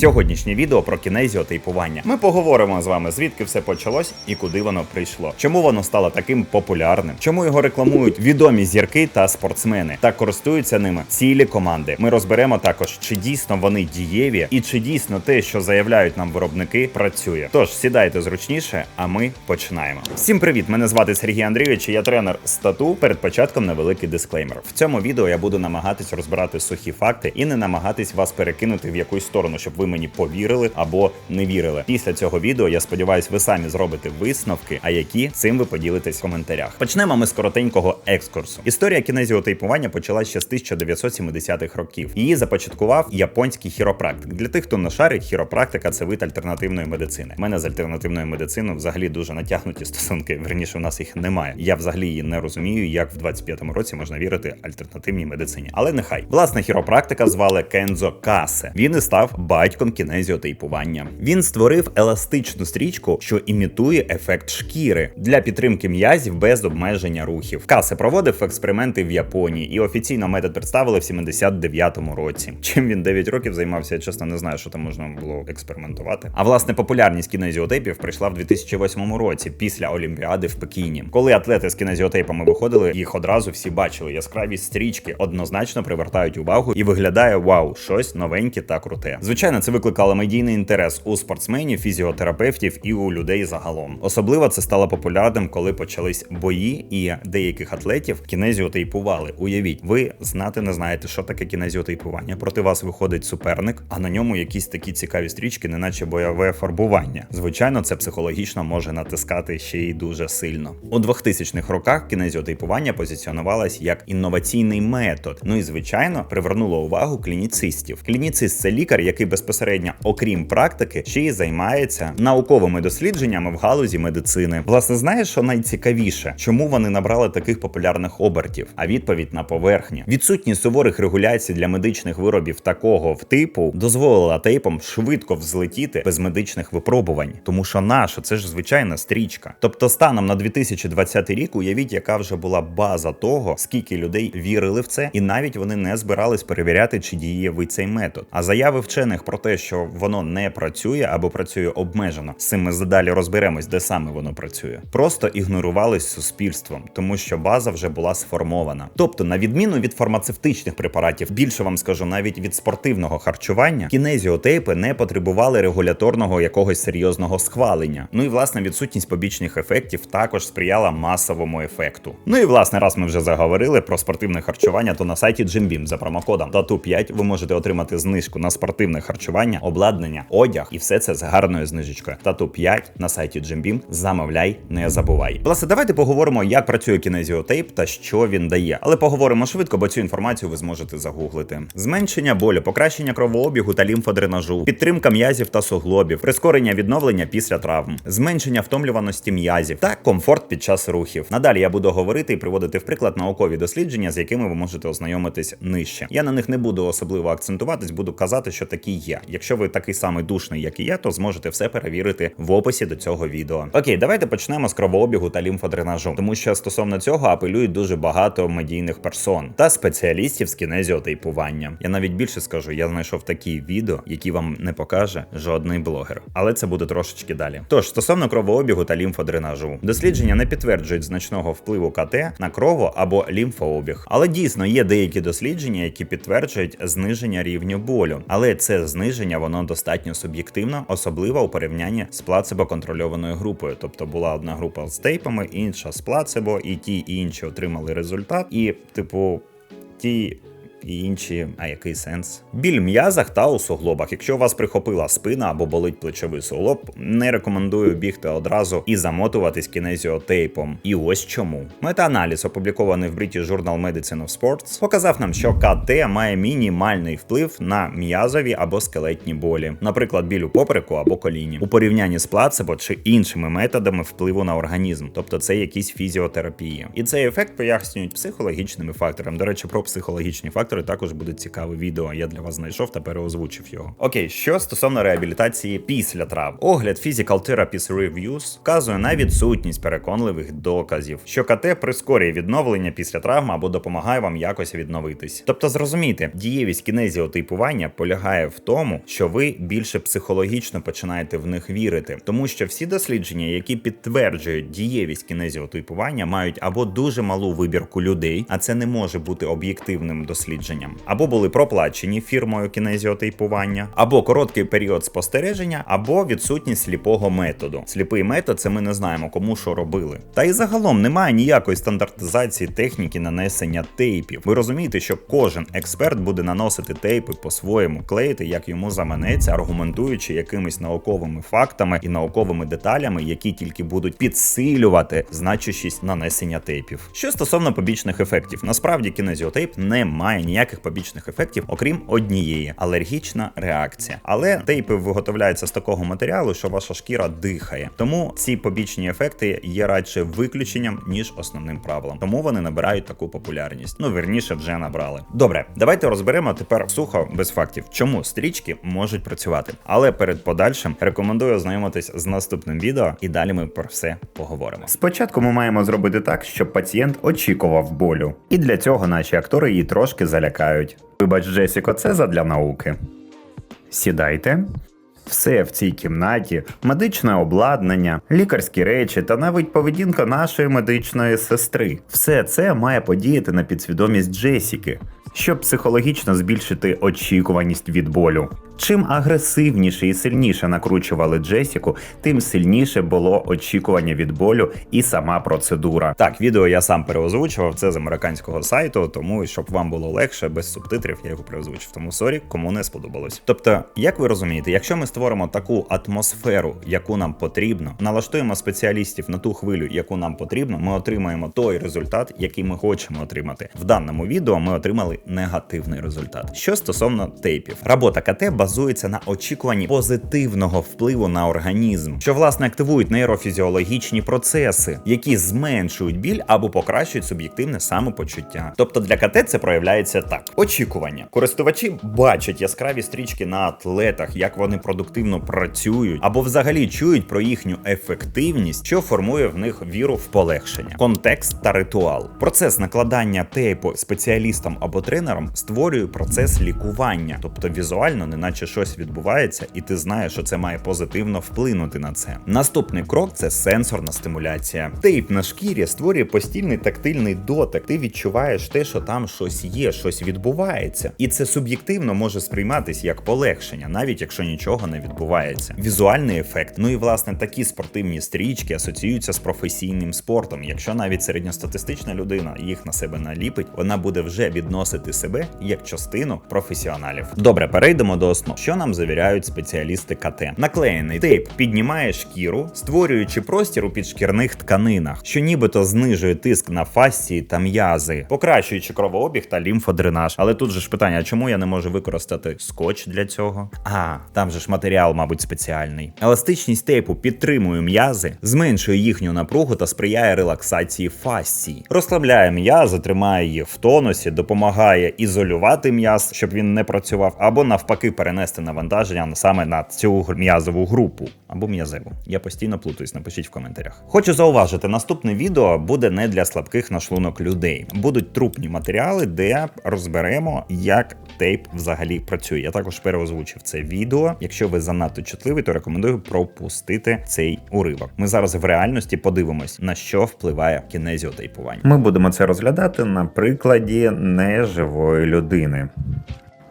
Сьогоднішнє відео про кінезіотейпування. Ми поговоримо з вами, звідки все почалось і куди воно прийшло. Чому воно стало таким популярним? Чому його рекламують відомі зірки та спортсмени та користуються ними цілі команди. Ми розберемо також, чи дійсно вони дієві і чи дійсно те, що заявляють нам виробники, працює. Тож сідайте зручніше, а ми починаємо. Всім привіт! Мене звати Сергій Андрійович. Я тренер стату. Перед початком невеликий дисклеймер. В цьому відео я буду намагатись розбирати сухі факти і не намагатись вас перекинути в якусь сторону, щоб ви мені повірили або не вірили. Після цього відео я сподіваюся, ви самі зробите висновки, а які цим ви поділитесь в коментарях. Почнемо ми з коротенького екскурсу. Історія кінезіотейпування почалася ще з 1970-х років. Її започаткував японський хіропрактик. Для тих, хто не шарить, хіропрактика це вид альтернативної медицини. У мене з альтернативною медициною взагалі дуже натягнуті стосунки. Верніше, у нас їх немає. Я взагалі її не розумію, як в 25-му році можна вірити альтернативній медицині. Але нехай власне хіропрактика звали Кензо Касе. Він і став батьком кінезіотейпування. Він створив еластичну стрічку, що імітує ефект шкіри для підтримки м'язів без обмеження рухів. Касе проводив експерименти в Японії, і офіційно метод представили в 79-му році. Чим він 9 років займався, я чесно не знаю, що там можна було експериментувати. А власне популярність кінезіотейпів прийшла в 2008 році після Олімпіади в Пекіні. Коли атлети з кінезіотейпами виходили, їх одразу всі бачили. Яскраві стрічки однозначно привертають увагу і виглядає вау, щось новеньке та круте. Звичайно, це викликало медійний інтерес у спортсменів, фізіотерапевтів і у людей загалом. Особливо це стало популярним, коли почались бої, і деяких атлетів кінезіотейпували. Уявіть, ви знати не знаєте, що таке кінезіотейпування. Проти вас виходить суперник, а на ньому якісь такі цікаві стрічки, неначе бойове фарбування. Звичайно, це психологічно може натискати ще й дуже сильно. У 2000-х роках кінезіотейпування позиціонувалось як інноваційний метод. Ну і звичайно привернуло увагу клініцистів. Клініцист це лікар, який безпосередньо, окрім практики, ще й займається науковими дослідженнями в галузі медицини. Власне, знаєш, що найцікавіше, чому вони набрали таких популярних обертів? А відповідь на поверхні. Відсутність суворих регуляцій для медичних виробів такого в типу дозволила тейпам швидко взлетіти без медичних випробувань, тому що наша це ж звичайна стрічка. Тобто, станом на 2020 рік, уявіть, яка вже була база того, скільки людей вірили в це, і навіть вони не збирались перевіряти, чи дієвий цей метод. А заяви вчених про те, що воно не працює або працює обмежено, з цим ми задалі розберемось, де саме воно працює. Просто ігнорувались суспільством, тому що база вже була сформована. Тобто, на відміну від фармацевтичних препаратів, більше вам скажу, навіть від спортивного харчування, кінезіотейпи не потребували регуляторного якогось серйозного схвалення. Ну і власне відсутність побічних ефектів також сприяла масовому ефекту. Ну і власне, раз ми вже заговорили про спортивне харчування, то на сайті JimBeam за промокодом TATU5 ви можете отримати знижку на спортивне харчування, обладнання, одяг і все це з гарною знижечкою. TATU5 на сайті JimBeam. Замовляй, не забувай. Власне, давайте поговоримо, як працює кінезіотейп та що він дає. Але поговоримо швидко, бо цю інформацію ви зможете загуглити. Зменшення болю, покращення кровообігу та лімфодренажу, підтримка м'язів та суглобів, прискорення відновлення після травм, зменшення втомлюваності м'язів та комфорт під час рухів. Надалі я буду говорити і приводити в приклад наукові дослідження, з якими ви можете ознайомитись нижче. Я на них не буду особливо акцентуватись, буду казати, що такі є. Якщо ви такий самий душний, як і я, то зможете все перевірити в описі до цього відео. Окей, давайте почнемо з кровообігу та лімфодренажу, тому що стосовно цього апелюють дуже багато медійних персон та спеціалістів з кінезіотейпування. Я навіть більше скажу, я знайшов такі відео, які вам не покаже жодний блогер, але це буде трошечки далі. Тож стосовно кровообігу та лімфодренажу, дослідження не підтверджують значного впливу КТ на крово або лімфообіг, але дійсно є деякі дослідження, які підтверджують зниження рівню болю, але це зниження воно достатньо суб'єктивно, особливо у порівнянні з плацебо-контрольованою групою. Тобто була одна група з тейпами, інша з плацебо, і ті і інші отримали результат, і типу ті. І інші, а який сенс? Біль м'язах та у суглобах. Якщо у вас прихопила спина або болить плечовий суглоб, не рекомендую бігти одразу і замотуватись кінезіотейпом. І ось чому. Мета-аналіз, опублікований в British Journal Medicine of Sports, показав нам, що КТ має мінімальний вплив на м'язові або скелетні болі, наприклад, біль у попереку або коліні, у порівнянні з плацебо чи іншими методами впливу на організм, тобто це якісь фізіотерапії. І цей ефект пояснюють психологічними факторами. До речі, про психологічні фактори фактору також буде цікаве відео. Я для вас знайшов та переозвучив його. Окей, що стосовно реабілітації після травм, огляд Physical Therapist Reviews вказує на відсутність переконливих доказів, що КТ прискорює відновлення після травм або допомагає вам якось відновитись. Тобто, зрозумійте, дієвість кінезіотипування полягає в тому, що ви більше психологічно починаєте в них вірити, тому що всі дослідження, які підтверджують дієвість кінезіотипування, мають або дуже малу вибірку людей, а це не може бути об'єктивним дослідженням, або були проплачені фірмою кінезіотипування, або короткий період спостереження, або відсутність сліпого методу. Сліпий метод це ми не знаємо, кому що робили. Та і загалом немає ніякої стандартизації техніки нанесення тейпів. Ви розумієте, що кожен експерт буде наносити тейпи по-своєму, клеїти, як йому заманеться, аргументуючи якимись науковими фактами і науковими деталями, які тільки будуть підсилювати значущість нанесення тейпів. Що стосовно побічних ефектів, насправді кінезіотейп не має ніяких побічних ефектів, окрім однієї алергічна реакція. Але тейпи виготовляються з такого матеріалу, що ваша шкіра дихає. Тому ці побічні ефекти є радше виключенням ніж основним правилом. Тому вони набирають таку популярність. Ну верніше вже набрали. Добре, давайте розберемо тепер сухо без фактів, чому стрічки можуть працювати. Але перед подальшим рекомендую ознайомитись з наступним відео, і далі ми про все поговоримо. Спочатку ми маємо зробити так, щоб пацієнт очікував болю, і для цього наші актори її трошки залякають. Вибач, Джесіко, це задля науки. Сідайте. Все в цій кімнаті, медичне обладнання, лікарські речі та навіть поведінка нашої медичної сестри. Все це має подіяти на підсвідомість Джесіки, щоб психологічно збільшити очікуваність від болю. Чим агресивніше і сильніше накручували Джесіку, тим сильніше було очікування від болю і сама процедура. Так, відео я сам переозвучував, це з американського сайту, тому щоб вам було легше без субтитрів, я його переозвучив. Тому сорі, кому не сподобалось. Тобто, як ви розумієте, якщо ми створимо таку атмосферу, яку нам потрібно, налаштуємо спеціалістів на ту хвилю, яку нам потрібно, ми отримаємо той результат, який ми хочемо отримати. В даному відео ми отримали негативний результат. Що стосовно тейпів, робота КТ базується на очікуванні позитивного впливу на організм, що власне активують нейрофізіологічні процеси, які зменшують біль або покращують суб'єктивне самопочуття. Тобто для КТ це проявляється так: очікування. Користувачі бачать яскраві стрічки на атлетах, як вони продуктивно працюють, або взагалі чують про їхню ефективність, що формує в них віру в полегшення, контекст та ритуал. Процес накладання тейпу спеціалістам або тренерам створює процес лікування, тобто візуально, неначе щось відбувається, і ти знаєш, що це має позитивно вплинути на це. Наступний крок це сенсорна стимуляція. Тейп на шкірі створює постійний тактильний дотик. Ти відчуваєш те, що там щось є, щось відбувається, і це суб'єктивно може сприйматись як полегшення, навіть якщо нічого не відбувається. Візуальний ефект. Ну і власне такі спортивні стрічки асоціюються з професійним спортом. Якщо навіть середньостатистична людина їх на себе наліпить, вона буде вже відносити себе як частину професіоналів. Добре, перейдемо до основ. Що нам завіряють спеціалісти КТ? Наклеєний тейп піднімає шкіру, створюючи простір у підшкірних тканинах, що нібито знижує тиск на фасції та м'язи, покращуючи кровообіг та лімфодренаж. Але тут же ж питання, чому я не можу використати скотч для цього? А, там же ж матеріал, мабуть, спеціальний. Еластичність тейпу підтримує м'язи, зменшує їхню напругу та сприяє релаксації фасції. Розслабляє м'язи, тримає їх в тонусі, допомагає ізолювати м'яз, щоб він не працював, або навпаки перенести навантаження саме на цю м'язову групу або м'язеву. Я постійно плутаюсь, напишіть в коментарях. Хочу зауважити, наступне відео буде не для слабких на шлунок людей. Будуть трупні матеріали, де розберемо, як тейп взагалі працює. Я також переозвучив це відео. Якщо ви занадто чутливий, то рекомендую пропустити цей уривок. Ми зараз в реальності подивимось, на що впливає кінезіотейпування. Ми будемо це розглядати на прикладі неживої людини.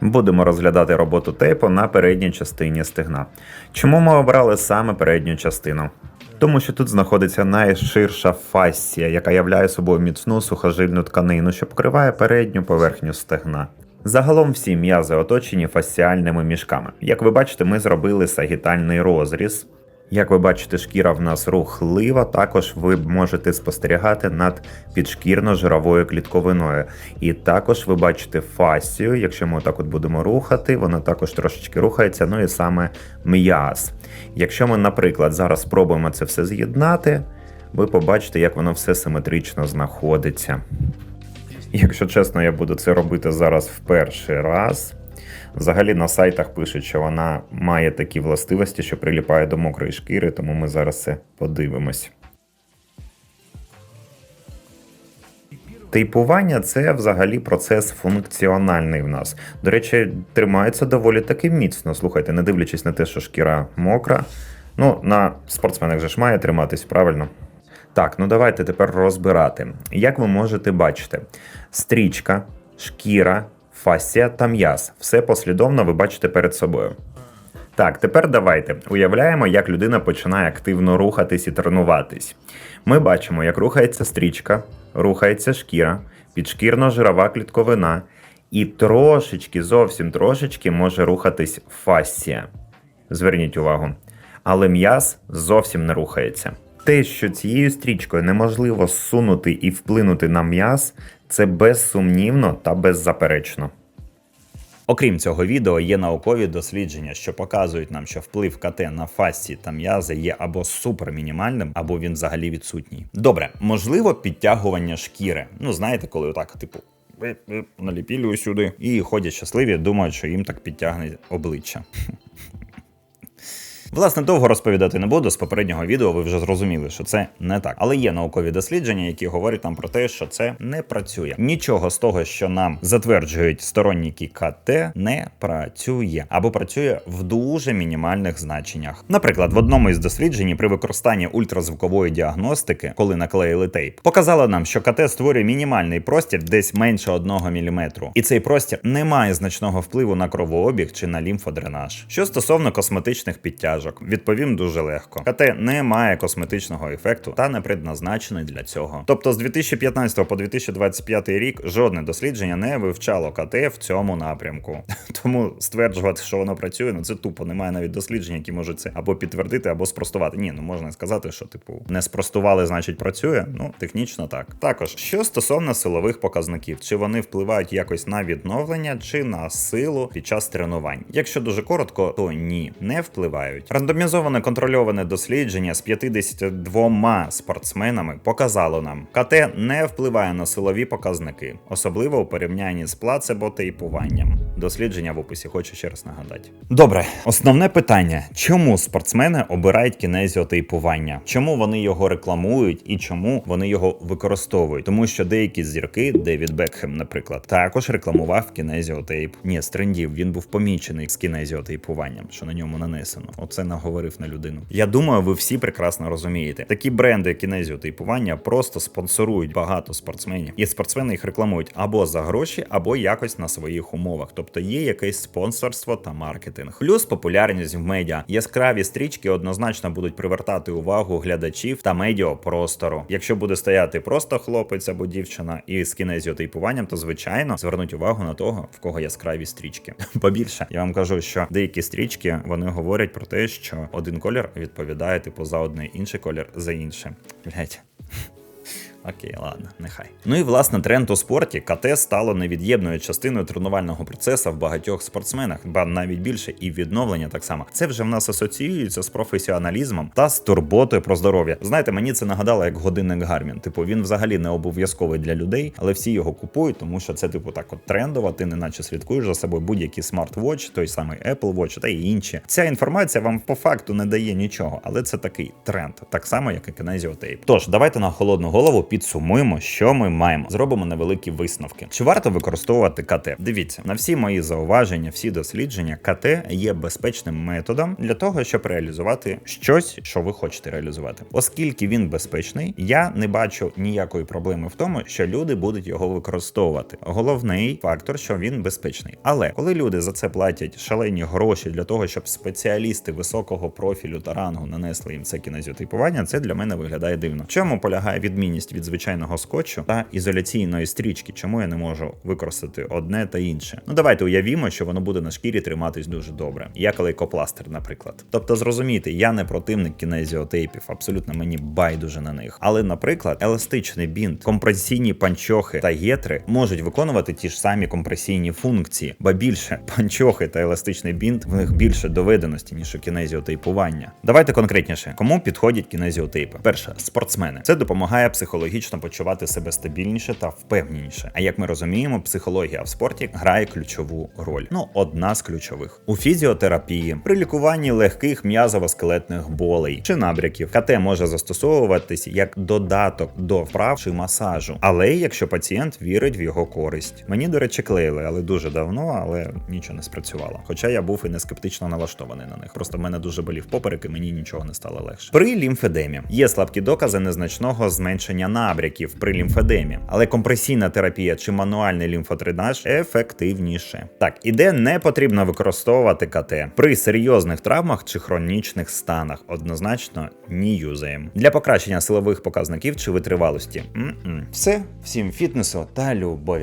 Будемо розглядати роботу тейпу на передній частині стегна. Чому ми обрали саме передню частину? Тому що тут знаходиться найширша фасція, яка являє собою міцну сухожильну тканину, що покриває передню поверхню стегна. Загалом всі м'язи оточені фасціальними мішками. Як ви бачите, ми зробили сагітальний розріз. Як ви бачите, шкіра в нас рухлива, також ви можете спостерігати над підшкірно-жировою клітковиною. І також ви бачите фасцію, якщо ми отак от будемо рухати, вона також трошечки рухається, ну і саме м'яз. Якщо ми, наприклад, зараз спробуємо це все з'єднати, ви побачите, як воно все симетрично знаходиться. Якщо чесно, я буду це робити зараз в перший раз. Взагалі на сайтах пишуть, що вона має такі властивості, що приліпає до мокрої шкіри, тому ми зараз це подивимось. Тейпування це взагалі процес функціональний в нас. До речі, тримається доволі таки міцно. Слухайте, не дивлячись на те, що шкіра мокра. Ну, на спортсменах же ж має триматись, правильно? Так, ну давайте тепер розбирати. Як ви можете бачити, стрічка, шкіра, фасія та м'яз. Все послідовно ви бачите перед собою. Так, тепер давайте уявляємо, як людина починає активно рухатись і тренуватись. Ми бачимо, як рухається стрічка, рухається шкіра, підшкірно-жирова клітковина, і трошечки, зовсім трошечки може рухатись фасія. Зверніть увагу. Але м'яз зовсім не рухається. Те, що цією стрічкою неможливо зсунути і вплинути на м'яз, це безсумнівно та беззаперечно. Окрім цього відео, є наукові дослідження, що показують нам, що вплив КТ на фасці та м'язи є або супермінімальним, або він взагалі відсутній. Добре, можливо, підтягування шкіри. Ну, знаєте, коли отак, типу. вип-вип, Наліпілюю сюди і ходять щасливі, думають, що їм так підтягне обличчя. Власне, довго розповідати не буду. З попереднього відео ви вже зрозуміли, що це не так. Але є наукові дослідження, які говорять нам про те, що це не працює. Нічого з того, що нам затверджують сторонники КТ, не працює або працює в дуже мінімальних значеннях. Наприклад, в одному із досліджень при використанні ультразвукової діагностики, коли наклеїли тейп, показало нам, що КТ створює мінімальний простір десь менше 1 мм. І цей простір не має значного впливу на кровообіг чи на лімфодренаж. Що стосовно косметичних підтяжок, відповім дуже легко. КТ не має косметичного ефекту та не предназначений для цього. Тобто з 2015 по 2025 рік жодне дослідження не вивчало КТ в цьому напрямку. Тому стверджувати, що воно працює, ну це тупо. Немає навіть досліджень, які можуть це або підтвердити, або спростувати. Ні, ну можна сказати, що типу не спростували, значить працює. Ну технічно так. Також що стосовно силових показників, чи вони впливають якось на відновлення чи на силу під час тренувань. Якщо дуже коротко, то ні, не впливають. Рандомізоване контрольоване дослідження з 52 спортсменами показало нам, КТ не впливає на силові показники, особливо у порівнянні з плацебо тейпуванням. Дослідження в описі хочу ще раз нагадати. Добре, основне питання: чому спортсмени обирають кінезіотейпування? Чому вони його рекламують і чому вони його використовують? Тому що деякі зірки, Девід Бекхем, наприклад, також рекламував кінезіотейп. Ні, з він був помічений з кінезіотейпуванням, що на ньому нанесено. Оце наговорив на людину. Я думаю, ви всі прекрасно розумієте. Такі бренди кінезіотейпування просто спонсорують багато спортсменів, і спортсмени їх рекламують або за гроші, або якось на своїх умовах. Тобто є якесь спонсорство та маркетинг. Плюс популярність в медіа. Яскраві стрічки однозначно будуть привертати увагу глядачів та медіапростору. Якщо буде стояти просто хлопець або дівчина із кінезіотейпуванням, то звичайно звернуть увагу на того, в кого яскраві стрічки. Побільше я вам кажу, що деякі стрічки вони говорять про те, що один колір відповідає типу за одне, інший колір за інше. Блять. Окей, ладно, нехай. Ну і власне тренд у спорті КТ стало невід'ємною частиною тренувального процесу в багатьох спортсменах, ба навіть більше і відновлення так само. Це вже в нас асоціюється з професіоналізмом та з турботою про здоров'я. Знаєте, мені це нагадало як годинник Гармін. Типу, він взагалі не обов'язковий для людей, але всі його купують, тому що це, типу, так от трендово, ти неначе слідкуєш за собою будь-який смарт-вотч, той самий Apple Watch та й інші. Ця інформація вам по факту не дає нічого, але це такий тренд, так само як і Kinesio Тож, давайте на холодну голову підсумуємо, що ми маємо. Зробимо невеликі висновки. Чи варто використовувати КТ? Дивіться, на всі мої зауваження, всі дослідження, КТ є безпечним методом для того, щоб реалізувати щось, що ви хочете реалізувати. Оскільки він безпечний, я не бачу ніякої проблеми в тому, що люди будуть його використовувати. Головний фактор, що він безпечний. Але коли люди за це платять шалені гроші для того, щоб спеціалісти високого профілю та рангу нанесли їм це кінезіотипування, це для мене виглядає дивно. В чому полягає відмінність від звичайного скотчу та ізоляційної стрічки? Чому я не можу використати одне та інше? Ну давайте уявімо, що воно буде на шкірі триматись дуже добре, як лейкопластир, наприклад. Тобто, зрозумійте, я не противник кінезіотейпів, абсолютно мені байдуже на них. Але, наприклад, еластичний бінт, компресійні панчохи та гетри можуть виконувати ті ж самі компресійні функції, ба більше панчохи та еластичний бінт в них більше доведеності, ніж у кінезіотейпування. Давайте конкретніше, кому підходять кінезіотейпи. Перше, спортсмени. Це допомагає психологічно психологічно почувати себе стабільніше та впевненіше. А як ми розуміємо, психологія в спорті грає ключову роль. Ну, одна з ключових у фізіотерапії, при лікуванні легких м'язово-скелетних болей чи набряків. КТ може застосовуватись як додаток до вправ чи масажу, але якщо пацієнт вірить в його користь. Мені, до речі, клеїли, але дуже давно, але нічого не спрацювало. Хоча я був і не скептично налаштований на них. Просто в мене дуже болів поперек, і мені нічого не стало легше. При лімфедемі є слабкі докази незначного зменшення набряків при лімфедемі, але компресійна терапія чи мануальний лімфодренаж ефективніше. Так, і де не потрібно використовувати КТ при серйозних травмах чи хронічних станах. Однозначно ні юзаєм. Для покращення силових показників чи витривалості. М-м. Все, всім фітнесу та любові.